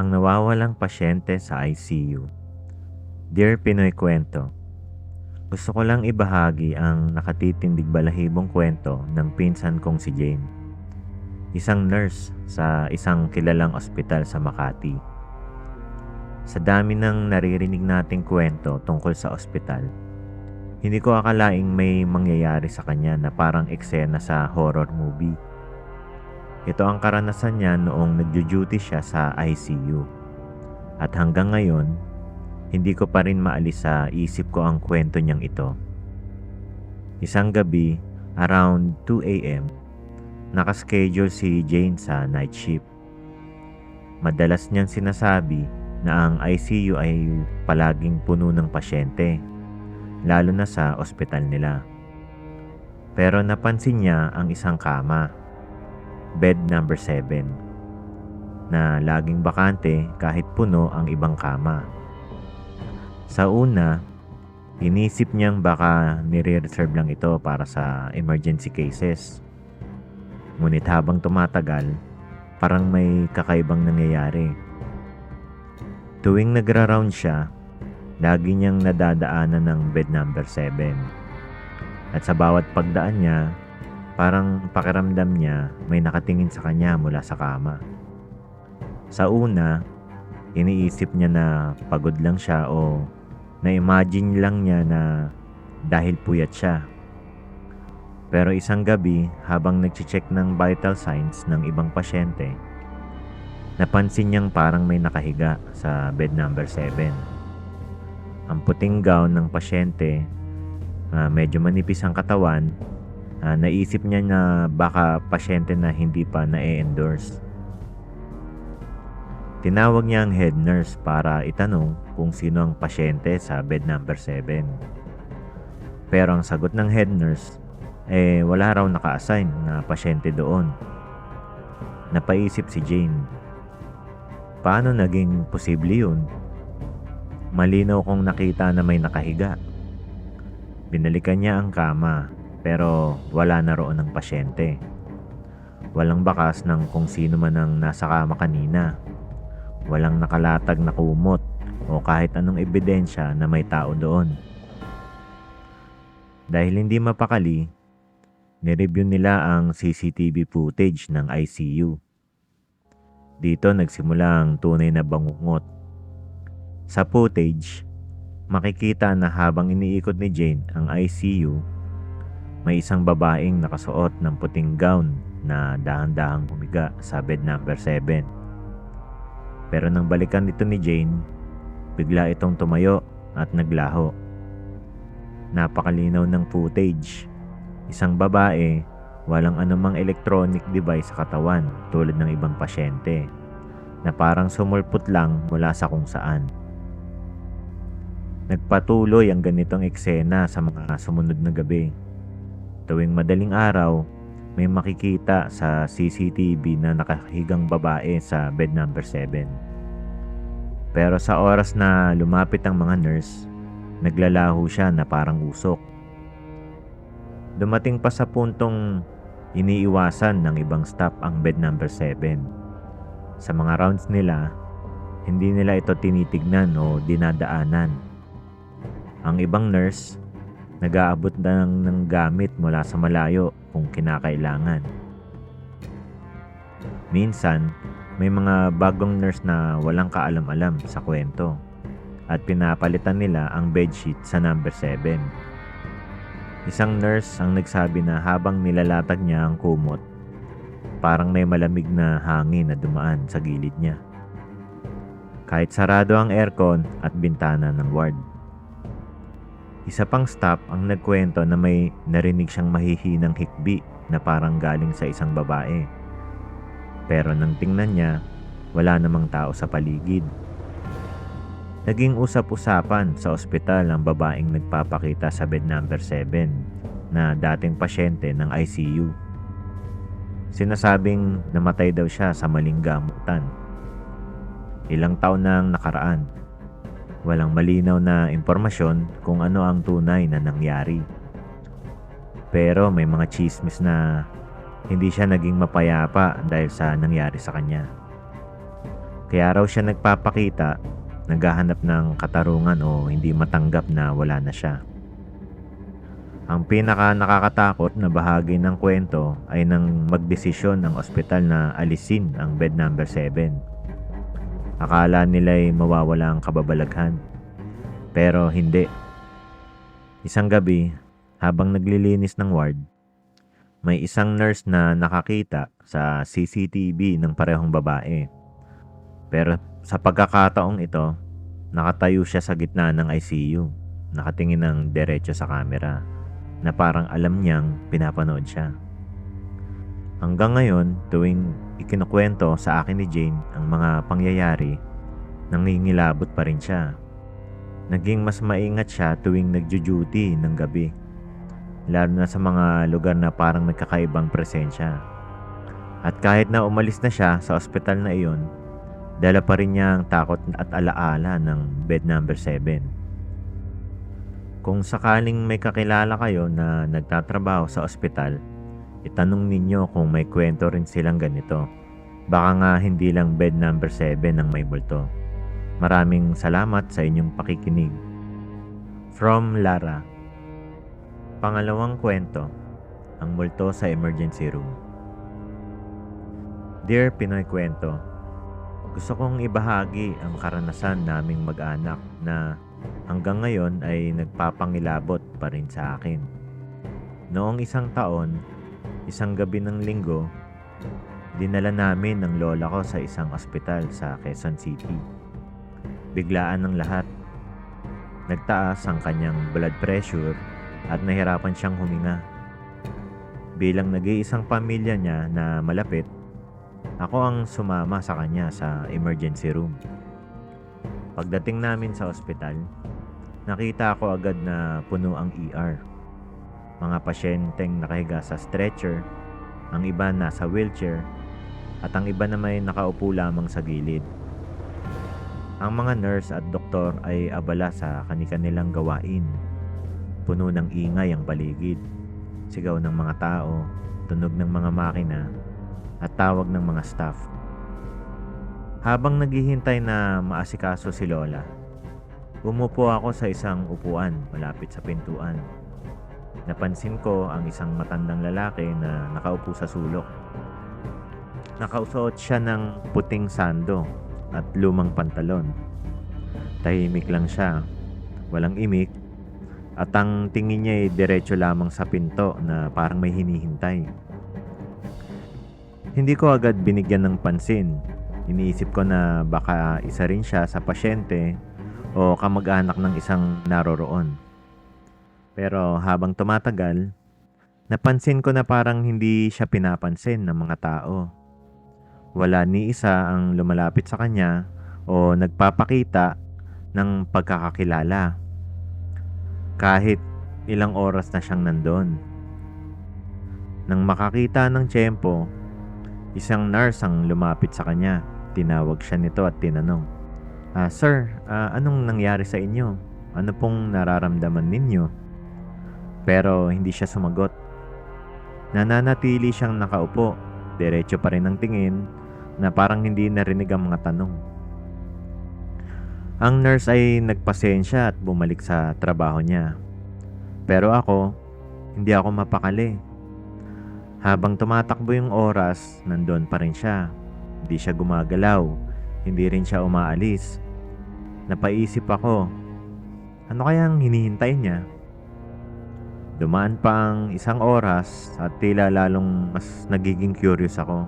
Ang nawawalang pasyente sa ICU. Dear Pinoy Kwento, gusto ko lang ibahagi ang nakatitindig balahibong kwento ng pinsan kong si Jane. Isang nurse sa isang kilalang ospital sa Makati. Sa dami ng naririnig nating kwento tungkol sa ospital, hindi ko akalaing may mangyayari sa kanya na parang eksena sa horror movie. Ito ang karanasan niya noong nagjo-duty siya sa ICU. At hanggang ngayon, hindi ko pa rin maalis sa isip ko ang kwento niyang ito. Isang gabi, around 2 a.m., nakaschedule si Jane sa night shift. Madalas niyang sinasabi na ang ICU ay palaging puno ng pasyente, lalo na sa ospital nila. Pero napansin niya ang isang kama bed number 7 na laging bakante kahit puno ang ibang kama. Sa una, inisip niyang baka nire-reserve lang ito para sa emergency cases. Ngunit habang tumatagal, parang may kakaibang nangyayari. Tuwing nagra-round siya, lagi niyang nadadaanan ng bed number 7. At sa bawat pagdaan niya, Parang pakiramdam niya may nakatingin sa kanya mula sa kama. Sa una, iniisip niya na pagod lang siya o na-imagine lang niya na dahil puyat siya. Pero isang gabi, habang nag-check ng vital signs ng ibang pasyente, napansin niyang parang may nakahiga sa bed number 7. Ang puting gown ng pasyente, uh, medyo manipis ang katawan uh, naisip niya na baka pasyente na hindi pa na-endorse. Tinawag niya ang head nurse para itanong kung sino ang pasyente sa bed number 7. Pero ang sagot ng head nurse, eh wala raw naka-assign na pasyente doon. Napaisip si Jane. Paano naging posible yun? Malinaw kong nakita na may nakahiga. Binalikan niya ang kama pero wala na roon ng pasyente. Walang bakas ng kung sino man ang nasa kama kanina. Walang nakalatag na kumot o kahit anong ebidensya na may tao doon. Dahil hindi mapakali, nireview nila ang CCTV footage ng ICU. Dito nagsimula ang tunay na bangungot. Sa footage, makikita na habang iniikot ni Jane ang ICU, may isang babaeng nakasuot ng puting gown na dahan-dahang humiga sa bed number 7. Pero nang balikan ito ni Jane, bigla itong tumayo at naglaho. Napakalinaw ng footage. Isang babae, walang anumang electronic device sa katawan tulad ng ibang pasyente na parang sumulpot lang mula sa kung saan. Nagpatuloy ang ganitong eksena sa mga sumunod na gabi Tuwing madaling araw, may makikita sa CCTV na nakahigang babae sa bed number 7. Pero sa oras na lumapit ang mga nurse, naglalaho siya na parang usok. Dumating pa sa puntong iniiwasan ng ibang staff ang bed number 7. Sa mga rounds nila, hindi nila ito tinitignan o dinadaanan. Ang ibang nurse nag-aabot ng, ng gamit mula sa malayo kung kinakailangan. Minsan, may mga bagong nurse na walang kaalam-alam sa kwento at pinapalitan nila ang bedsheet sa number 7. Isang nurse ang nagsabi na habang nilalatag niya ang kumot, parang may malamig na hangin na dumaan sa gilid niya. Kahit sarado ang aircon at bintana ng ward. Isa pang staff ang nagkwento na may narinig siyang mahihinang hikbi na parang galing sa isang babae. Pero nang tingnan niya, wala namang tao sa paligid. Naging usap-usapan sa ospital ang babaeng nagpapakita sa bed number 7 na dating pasyente ng ICU. Sinasabing namatay daw siya sa maling gamutan. Ilang taon na ang nakaraan Walang malinaw na impormasyon kung ano ang tunay na nangyari. Pero may mga chismis na hindi siya naging mapayapa dahil sa nangyari sa kanya. Kaya raw siya nagpapakita, naghahanap ng katarungan o hindi matanggap na wala na siya. Ang pinaka nakakatakot na bahagi ng kwento ay nang magdesisyon ang ospital na alisin ang bed number 7. Akala nila'y mawawala ang kababalaghan. Pero hindi. Isang gabi, habang naglilinis ng ward, may isang nurse na nakakita sa CCTV ng parehong babae. Pero sa pagkakataong ito, nakatayo siya sa gitna ng ICU, nakatingin ng diretso sa camera, na parang alam niyang pinapanood siya. Hanggang ngayon, tuwing ikinukwento sa akin ni Jane ang mga pangyayari, nangingilabot pa rin siya. Naging mas maingat siya tuwing nagjo-duty ng gabi lalo na sa mga lugar na parang nagkakaibang presensya. At kahit na umalis na siya sa ospital na iyon, dala pa rin niya ang takot at alaala ng bed number 7. Kung sakaling may kakilala kayo na nagtatrabaho sa ospital, itanong ninyo kung may kwento rin silang ganito. Baka nga hindi lang bed number 7 ang may multo. Maraming salamat sa inyong pakikinig. From Lara Pangalawang kwento, ang multo sa emergency room. Dear Pinoy Kwento, gusto kong ibahagi ang karanasan naming mag-anak na hanggang ngayon ay nagpapangilabot pa rin sa akin. Noong isang taon, isang gabi ng linggo, dinala namin ng lola ko sa isang ospital sa Quezon City. Biglaan ng lahat. Nagtaas ang kanyang blood pressure at nahirapan siyang huminga. Bilang nag-iisang pamilya niya na malapit, ako ang sumama sa kanya sa emergency room. Pagdating namin sa ospital, nakita ko agad na puno ang ER. Mga pasyenteng nakahiga sa stretcher, ang iba nasa wheelchair, at ang iba na may nakaupo lamang sa gilid. Ang mga nurse at doktor ay abala sa kanilang gawain Puno ng ingay ang paligid. Sigaw ng mga tao, tunog ng mga makina, at tawag ng mga staff. Habang naghihintay na maasikaso si Lola, umupo ako sa isang upuan malapit sa pintuan. Napansin ko ang isang matandang lalaki na nakaupo sa sulok. Nakausuot siya ng puting sando at lumang pantalon. Tahimik lang siya, walang imik at ang tingin niya ay diretso lamang sa pinto na parang may hinihintay. Hindi ko agad binigyan ng pansin. Iniisip ko na baka isa rin siya sa pasyente o kamag-anak ng isang naroroon. Pero habang tumatagal, napansin ko na parang hindi siya pinapansin ng mga tao. Wala ni isa ang lumalapit sa kanya o nagpapakita ng pagkakakilala kahit ilang oras na siyang nandun. Nang makakita ng tiyempo, isang nurse ang lumapit sa kanya. Tinawag siya nito at tinanong, ah, Sir, ah, anong nangyari sa inyo? Ano pong nararamdaman ninyo? Pero hindi siya sumagot. Nananatili siyang nakaupo, diretso pa rin ang tingin na parang hindi narinig ang mga tanong. Ang nurse ay nagpasensya at bumalik sa trabaho niya. Pero ako, hindi ako mapakali. Habang tumatakbo yung oras, nandun pa rin siya. Hindi siya gumagalaw, hindi rin siya umaalis. Napaisip ako, ano kayang hinihintay niya? Dumaan pa ang isang oras at tila lalong mas nagiging curious ako.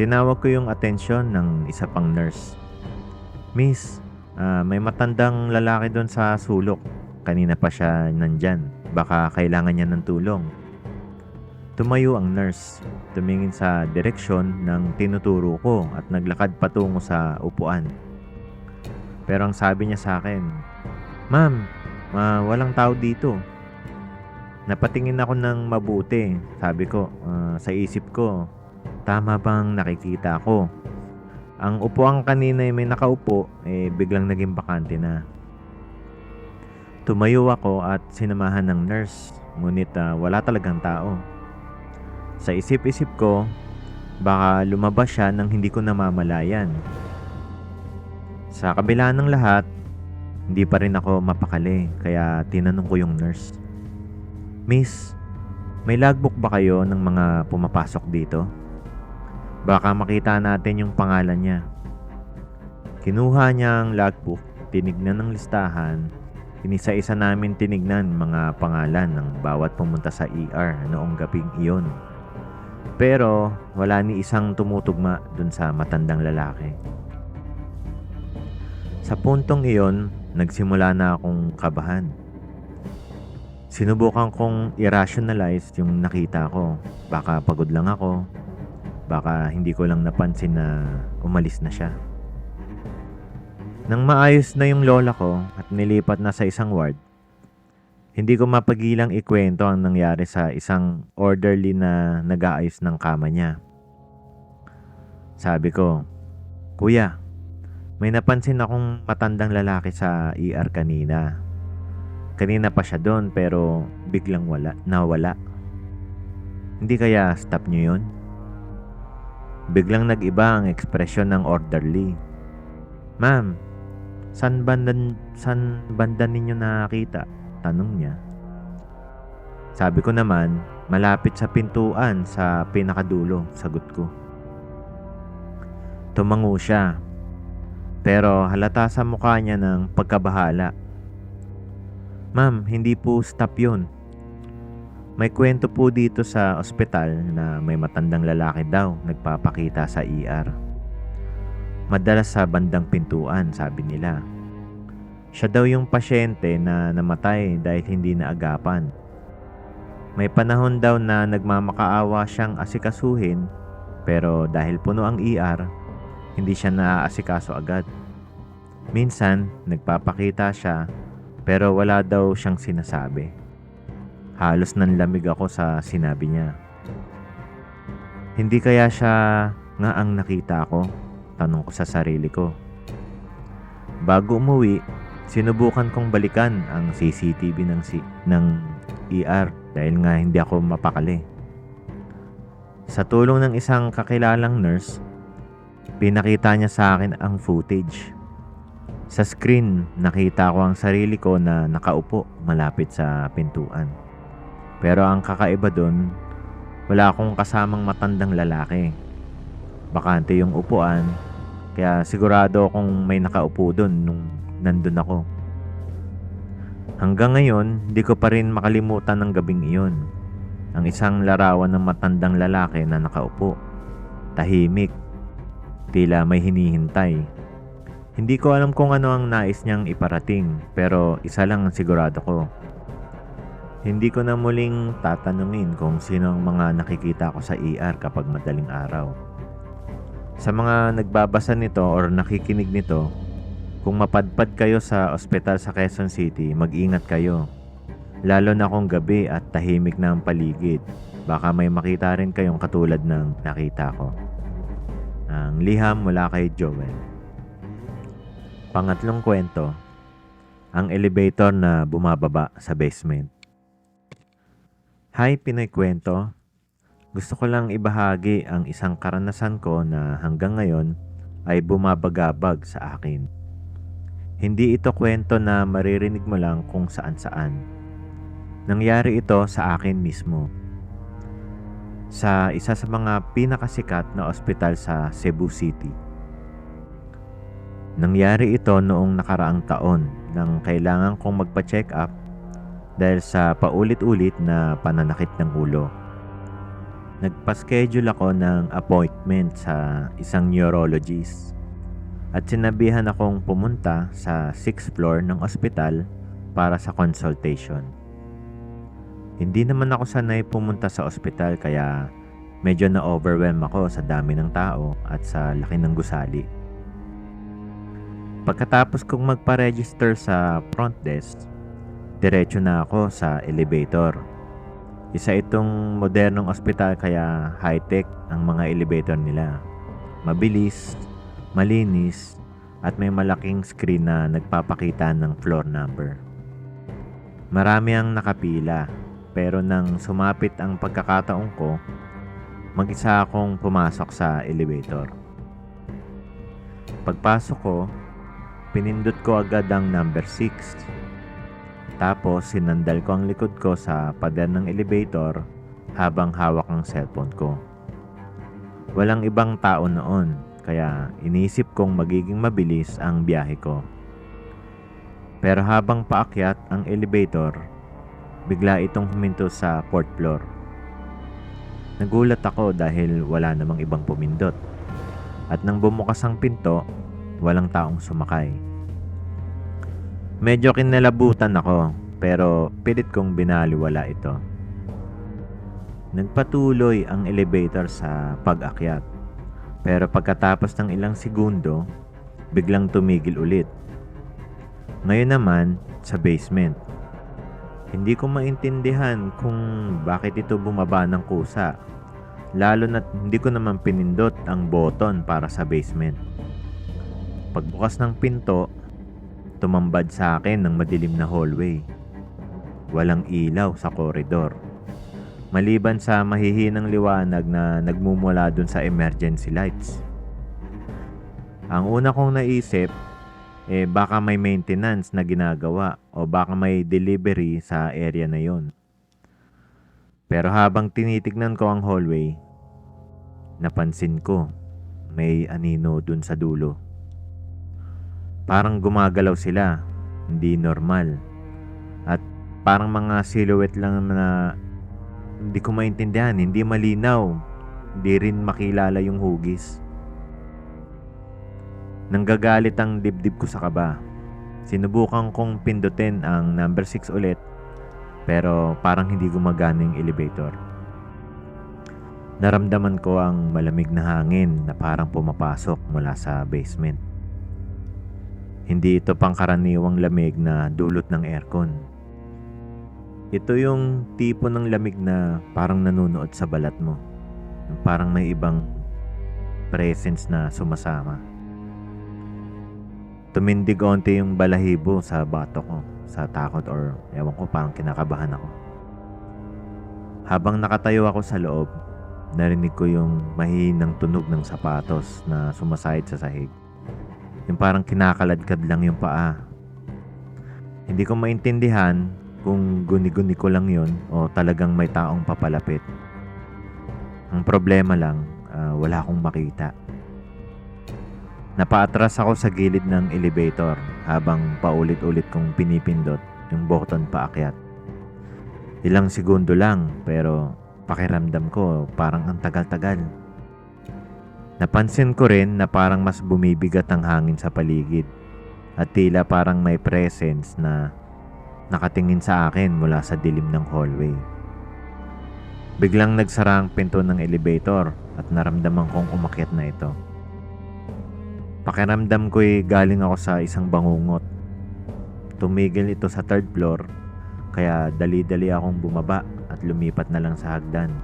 Tinawag ko yung atensyon ng isa pang nurse. Miss, Uh, may matandang lalaki doon sa sulok. Kanina pa siya nandyan. Baka kailangan niya ng tulong. Tumayo ang nurse. Tumingin sa direksyon ng tinuturo ko at naglakad patungo sa upuan. Pero ang sabi niya sa akin, Ma'am, uh, walang tao dito. Napatingin ako ng mabuti. Sabi ko, uh, sa isip ko, tama bang nakikita ko? Ang upuan kanina ay may nakaupo, eh biglang naging bakante na. Tumayo ako at sinamahan ng nurse, ngunit uh, wala talagang tao. Sa isip-isip ko, baka lumabas siya nang hindi ko namamalayan. Sa kabila ng lahat, hindi pa rin ako mapakali kaya tinanong ko yung nurse. Miss, may logbook ba kayo ng mga pumapasok dito? Baka makita natin yung pangalan niya. Kinuha niya ang logbook, tinignan ng listahan, inisa-isa namin tinignan mga pangalan ng bawat pumunta sa ER noong gabing iyon. Pero wala ni isang tumutugma dun sa matandang lalaki. Sa puntong iyon, nagsimula na akong kabahan. Sinubukan kong i-rationalize yung nakita ko. Baka pagod lang ako. Baka hindi ko lang napansin na umalis na siya. Nang maayos na yung lola ko at nilipat na sa isang ward, hindi ko mapagilang ikwento ang nangyari sa isang orderly na nag-aayos ng kama niya. Sabi ko, Kuya, may napansin akong matandang lalaki sa ER kanina. Kanina pa siya doon pero biglang wala, nawala. Hindi kaya stop niyo yun? Biglang nag-iba ang ekspresyon ng orderly. Ma'am, san banda, san banda ninyo nakita? Tanong niya. Sabi ko naman, malapit sa pintuan sa pinakadulo, sagot ko. Tumango siya, pero halata sa mukha niya ng pagkabahala. Ma'am, hindi po stop yun. May kwento po dito sa ospital na may matandang lalaki daw nagpapakita sa ER. Madalas sa bandang pintuan, sabi nila. Siya daw yung pasyente na namatay dahil hindi naagapan. May panahon daw na nagmamakaawa siyang asikasuhin pero dahil puno ang ER, hindi siya naaasikaso agad. Minsan, nagpapakita siya pero wala daw siyang sinasabi. Halos nanlamig ako sa sinabi niya. Hindi kaya siya nga ang nakita ko? Tanong ko sa sarili ko. Bago umuwi, sinubukan kong balikan ang CCTV ng, si ng ER dahil nga hindi ako mapakali. Sa tulong ng isang kakilalang nurse, pinakita niya sa akin ang footage. Sa screen, nakita ko ang sarili ko na nakaupo malapit sa pintuan. Pero ang kakaiba doon, wala akong kasamang matandang lalaki. Bakante yung upuan, kaya sigurado akong may nakaupo doon nung nandun ako. Hanggang ngayon, di ko pa rin makalimutan ng gabing iyon. Ang isang larawan ng matandang lalaki na nakaupo. Tahimik. Tila may hinihintay. Hindi ko alam kung ano ang nais niyang iparating, pero isa lang ang sigurado ko. Hindi ko na muling tatanungin kung sino ang mga nakikita ko sa ER kapag madaling araw. Sa mga nagbabasa nito or nakikinig nito, kung mapadpad kayo sa ospital sa Quezon City, mag-ingat kayo. Lalo na kung gabi at tahimik na ang paligid. Baka may makita rin kayong katulad ng nakita ko. Ang liham mula kay Joel. Pangatlong kwento, ang elevator na bumababa sa basement. Hi Pinoy Kwento, gusto ko lang ibahagi ang isang karanasan ko na hanggang ngayon ay bumabagabag sa akin. Hindi ito kwento na maririnig mo lang kung saan saan. Nangyari ito sa akin mismo. Sa isa sa mga pinakasikat na ospital sa Cebu City. Nangyari ito noong nakaraang taon nang kailangan kong magpa-check up dahil sa paulit-ulit na pananakit ng ulo. Nagpa-schedule ako ng appointment sa isang neurologist at sinabihan akong pumunta sa 6th floor ng ospital para sa consultation. Hindi naman ako sanay pumunta sa ospital kaya medyo na-overwhelm ako sa dami ng tao at sa laki ng gusali. Pagkatapos kong magpa-register sa front desk, diretso na ako sa elevator. Isa itong modernong ospital kaya high-tech ang mga elevator nila. Mabilis, malinis, at may malaking screen na nagpapakita ng floor number. Marami ang nakapila, pero nang sumapit ang pagkakataon ko, mag-isa akong pumasok sa elevator. Pagpasok ko, pinindot ko agad ang number 6. Tapos sinandal ko ang likod ko sa pader ng elevator habang hawak ang cellphone ko. Walang ibang tao noon kaya inisip kong magiging mabilis ang biyahe ko. Pero habang paakyat ang elevator, bigla itong huminto sa fourth floor. Nagulat ako dahil wala namang ibang pumindot. At nang bumukas ang pinto, walang taong sumakay. Medyo kinalabutan ako pero pilit kong binaliwala ito. Nagpatuloy ang elevator sa pag-akyat. Pero pagkatapos ng ilang segundo, biglang tumigil ulit. Ngayon naman, sa basement. Hindi ko maintindihan kung bakit ito bumaba ng kusa. Lalo na hindi ko naman pinindot ang button para sa basement. Pagbukas ng pinto, tumambad sa akin ng madilim na hallway. Walang ilaw sa koridor. Maliban sa mahihinang liwanag na nagmumula dun sa emergency lights. Ang una kong naisip, eh baka may maintenance na ginagawa o baka may delivery sa area na yon. Pero habang tinitignan ko ang hallway, napansin ko may anino dun sa dulo. Parang gumagalaw sila, hindi normal. At parang mga silhouette lang na hindi ko maintindihan, hindi malinaw, hindi rin makilala yung hugis. Nanggagalit ang dibdib ko sa kaba. Sinubukan kong pindutin ang number 6 ulit pero parang hindi gumagana yung elevator. Naramdaman ko ang malamig na hangin na parang pumapasok mula sa basement. Hindi ito pangkaraniwang lamig na dulot ng aircon. Ito yung tipo ng lamig na parang nanunuot sa balat mo. Parang may ibang presence na sumasama. Tumindig onti yung balahibo sa bato ko sa takot or ewan ko parang kinakabahan ako. Habang nakatayo ako sa loob, narinig ko yung mahihinang tunog ng sapatos na sumasahid sa sahig. Yung parang kinakaladkad lang yung paa. Hindi ko maintindihan kung guni-guni ko lang yun o talagang may taong papalapit. Ang problema lang, ah, wala akong makita. Napaatras ako sa gilid ng elevator habang paulit-ulit kong pinipindot yung button paakyat. Ilang segundo lang pero pakiramdam ko parang ang tagal-tagal. Napansin ko rin na parang mas bumibigat ang hangin sa paligid at tila parang may presence na nakatingin sa akin mula sa dilim ng hallway. Biglang nagsara ang pinto ng elevator at naramdaman kong umakyat na ito. Pakiramdam ko'y galing ako sa isang bangungot. Tumigil ito sa third floor, kaya dali-dali akong bumaba at lumipat na lang sa hagdan.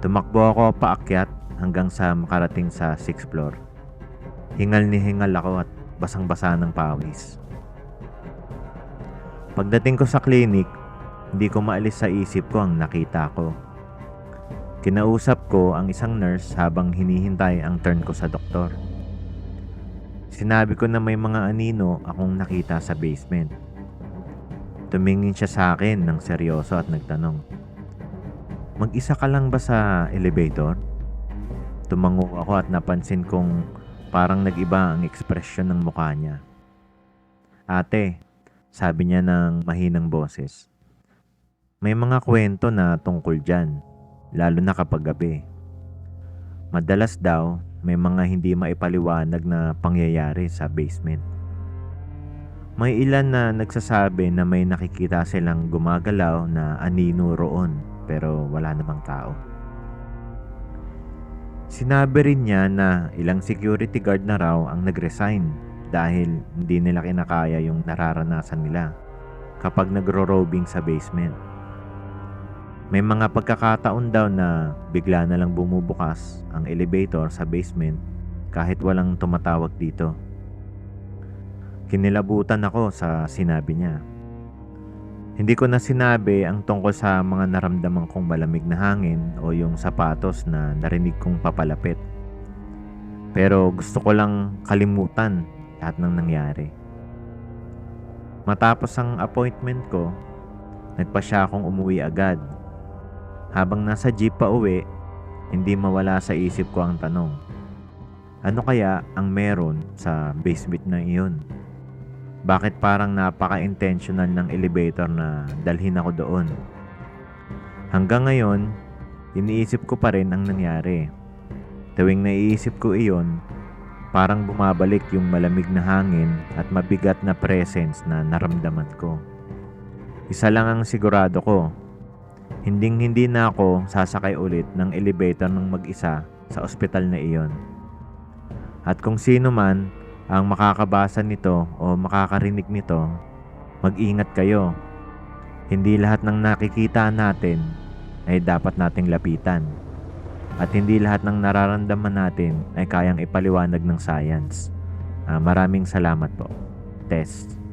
Tumakbo ako paakyat hanggang sa makarating sa 6th floor. Hingal ni hingal ako at basang-basa ng pawis. Pagdating ko sa clinic, hindi ko maalis sa isip ko ang nakita ko. Kinausap ko ang isang nurse habang hinihintay ang turn ko sa doktor. Sinabi ko na may mga anino akong nakita sa basement. Tumingin siya sa akin ng seryoso at nagtanong, Mag-isa ka lang ba sa elevator? Tumango ako at napansin kong parang nag-iba ang ekspresyon ng mukha niya. Ate, sabi niya ng mahinang boses, may mga kwento na tungkol dyan, lalo na kapag gabi. Madalas daw, may mga hindi maipaliwanag na pangyayari sa basement. May ilan na nagsasabi na may nakikita silang gumagalaw na anino roon pero wala namang tao. Sinabi rin niya na ilang security guard na raw ang nag-resign dahil hindi nila kinakaya yung nararanasan nila kapag nagro-robing sa basement. May mga pagkakataon daw na bigla na lang bumubukas ang elevator sa basement kahit walang tumatawag dito. Kinilabutan ako sa sinabi niya. Hindi ko na sinabi ang tungkol sa mga naramdaman kong malamig na hangin o yung sapatos na narinig kong papalapit. Pero gusto ko lang kalimutan lahat ng nangyari. Matapos ang appointment ko, nagpa siya akong umuwi agad. Habang nasa jeep pa uwi, hindi mawala sa isip ko ang tanong. Ano kaya ang meron sa basement na iyon? Bakit parang napaka-intentional ng elevator na dalhin ako doon? Hanggang ngayon, iniisip ko pa rin ang nangyari. Tuwing naiisip ko iyon, parang bumabalik yung malamig na hangin at mabigat na presence na naramdaman ko. Isa lang ang sigurado ko, hinding hindi na ako sasakay ulit ng elevator ng mag-isa sa ospital na iyon. At kung sino man ang makakabasa nito o makakarinig nito, mag-ingat kayo. Hindi lahat ng nakikita natin ay dapat nating lapitan. At hindi lahat ng nararamdaman natin ay kayang ipaliwanag ng science. Ah, maraming salamat po. Test.